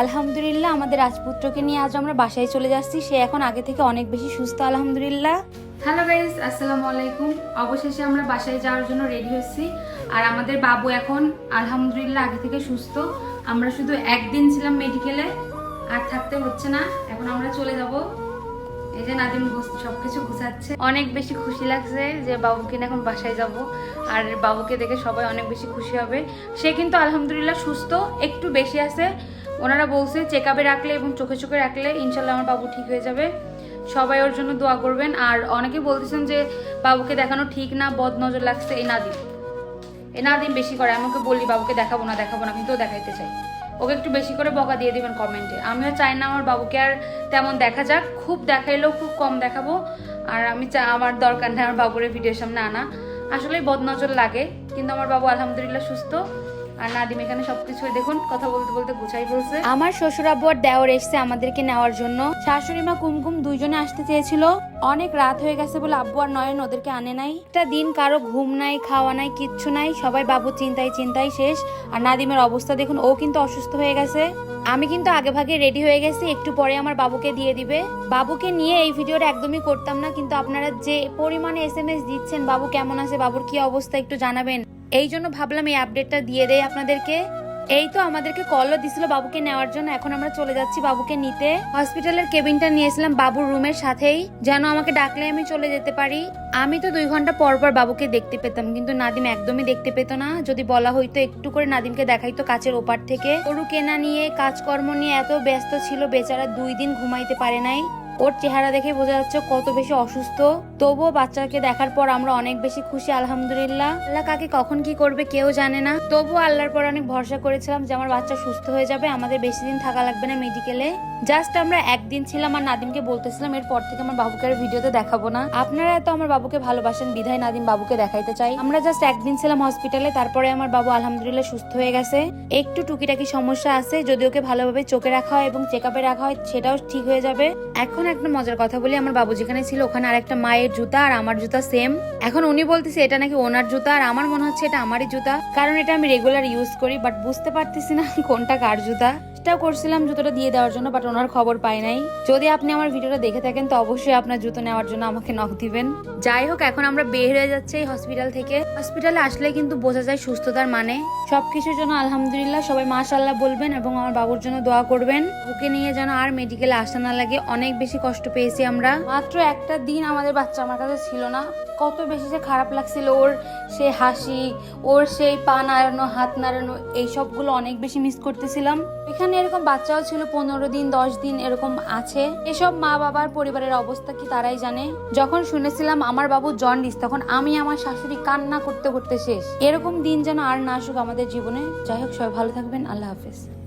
আলহামদুলিল্লাহ, আমাদের রাজপুত্রকে নিয়ে আজ আমরা বাসায় চলে যাচ্ছি। সে এখন আগে থেকে অনেক বেশি সুস্থ, আলহামদুলিল্লাহ। হ্যালো গাইজ আসসালামু আলাইকুম। অবশেষে আমরা বাসায় যাওয়ার জন্য রেডি হচ্ছি আর আমাদের বাবু এখন আলহামদুলিল্লাহ আগে থেকে সুস্থ। আমরা শুধু একদিন ছিলাম মেডিকেলে আর থাকতে হচ্ছে না। এখন আমরা চলে যাব। এই যে নাদিম সবকিছু গুছাচ্ছে। অনেক বেশি খুশি লাগছে যে বাবুকে এখন বাসায় যাব। আর বাবুকে দেখে সবাই অনেক বেশি খুশি হবে। সে কিন্তু আলহামদুলিল্লাহ সুস্থ, একটু বেশি আছে। ওনারা বলছে চেক আপে রাখলে এবং চোখে চোখে রাখলে ইনশাল্লাহ আমার বাবু ঠিক হয়ে যাবে। সবাই ওর জন্য দোয়া করবেন। আর অনেকে বলতেছেন যে, বাবুকে দেখানো ঠিক না বদ নজর লাগছে এই নাদিম। এ নাদিম বেশি করে আমাকে বললি বাবুকে দেখাবো না দেখাবো না কিন্তু দেখাইতে চাই। ওকে একটু বেশি করে বকা দিয়ে দিবেন কমেন্টে। আমিও চাই না আমার বাবুকে আর তেমন দেখা যাক। খুব দেখাইলেও খুব কম দেখাবো। আর আমি চা আমার দরকার নেই আমার বাবুর ভিডিওর সামনে আনা। আসলে বদনজর লাগে, কিন্তু আমার বাবু আলহামদুলিল্লাহ সুস্থ। আর নাদিম এখানে সবকিছু দেখুন, কথা বলতে বলতে গুছাই ফেলছে। আমার শ্বশুর আব্বু দেওর এসছে আমাদেরকে নেওয়ার জন্য। শাশুড়ি মা কুমকুম দুইজনে আসতে চেয়েছিল। অনেক রাত হয়ে গেছে বলে আব্বু আর নয়ন ওদেরকে আনে নাই। একটা দিন কারও ঘুম নাই, খাওয়া নাই, কিচ্ছু নাই, সবাই বাবু চিন্তায় চিন্তায় শেষ। আর নাদিমের অবস্থা দেখুন, ও কিন্তু অসুস্থ হয়ে গেছে। আমি কিন্তু আগে ভাগে রেডি হয়ে গেছি, একটু পরে আমার বাবুকে দিয়ে দিবে। বাবুকে নিয়ে এই ভিডিওটা একদমই করতাম না, কিন্তু আপনারা যে পরিমাণে এস এম এস দিচ্ছেন, বাবু কেমন আছে, বাবুর কি অবস্থা একটু জানাবেন। এই জন্য ভাবলাম এই আপডেটটা দিয়ে দেয় আপনাদেরকে। এই তো আমাদেরকে কলও দিছিল বাবুকে নেওয়ার জন্য। এখন আমরা চলে যাচ্ছি বাবুকে নিতে। হসপিটালের কেবিনটা নিয়েছিলাম বাবুর রুমের সাথেই। যেন আমাকে ডাকলে আমি চলে যেতে পারি। আমি তো দুই ঘণ্টা পর পর বাবুকে দেখতে পেতাম, কিন্তু নাদিম একদমই দেখতে পেত না। যদি বলা হইতো একটু করে নাদিমকে দেখাইতো কাছের ওপার থেকে। গরু কেনা নিয়ে, কাজকর্ম নিয়ে এত ব্যস্ত ছিল, বেচারা দুই দিন ঘুমাইতে পারে নাই। ওর চেহারা দেখে বোঝা যাচ্ছে কত বেশি অসুস্থ। তবুও বাচ্চাকে দেখার পর আমরা অনেক বেশি খুশি, আলহামদুলিল্লাহ। আল্লাহ কাকে কখন কি করবে কেউ জানে না। তবুও আল্লাহর পর অনেক ভরসা করেছিলাম যে আমার বাচ্চা সুস্থ হয়ে যাবে, আমাদের বেশি দিন থাকা লাগবে না মেডিকেলে জাস্ট আমরা একদিন ছিলাম আর নাদিমকে বলতেছিলাম, এরপর থেকে আমার বাবুকে আর ভিডিওতে দেখাবো না। আপনারা তো আমার বাবুকে ভালোবাসেন, বিধায় নাদিম বাবুকে দেখাইতে চাই। আমরা জাস্ট একদিন ছিলাম হসপিটালে তারপরে আমার বাবু আলহামদুলিল্লাহ সুস্থ হয়ে গেছে। একটু টুকিটাকি সমস্যা আছে, যদি ওকে ভালোভাবে চোখে রাখা হয় এবং চেক রাখা হয়, সেটাও ঠিক হয়ে যাবে। এখন একটা মজার কথা বলি। আমার বাবু যেখানে ছিল ওখানে আর একটা মায়ের জুতা আর আমার জুতা সেম এখন উনি বলতেছে, এটা নাকি ওনার জুতা? আর আমার মনে হচ্ছে এটা আমারই জুতা। কারণ এটা আমি রেগুলার ইউজ করি বাট বুঝতে পারতেছি না কোনটা কার জুতা। চেষ্টাও করছিলাম জুতোটা দিয়ে দেওয়ার জন্য বাট ওনার খবর পাই নাই। যদি আপনি আমার ভিডিওটা দেখে থাকেন, তো অবশ্যই আপনার জুতো নেওয়ার জন্য আমাকে নক দিবেন। যাই হোক, এখন আমরা বের হয়ে যাচ্ছি এই হসপিটাল থেকে। হসপিটালে আসলে কিন্তু বোঝা যায় সুস্থতার মানে। সবকিছুর জন্য আলহামদুলিল্লাহ, সবাই মাশাল্লাহ বলবেন এবং আমার বাবুর জন্য দোয়া করবেন। ওকে নিয়ে যেন আর মেডিকেলে আসা না লাগে, অনেক বেশি কষ্ট পেয়েছি আমরা। মাত্র একটা দিন আমাদের বাচ্চা আমার কাছে ছিল না। কত বেশি যে খারাপ লাগছিল ওর সে হাসি, ওর সেই পা নাড়ানো, হাত নাড়ানো, এই সবগুলো অনেক বেশি মিস করতেছিলাম। এখানে এরকম বাচ্চাও ছিল পনেরো দিন, দশ দিন এরকম আছে। এসব মা বাবার পরিবারের অবস্থা কি তারাই জানে? যখন শুনেছিলাম আমার বাবু জন্ডিস, তখন আমি আমার শাশুড়ি কান্না করতে করতে শেষ। এরকম দিন যেন আর না আসুক আমাদের জীবনে। যাই হোক, সবাই ভালো থাকবেন। আল্লাহ হাফেজ।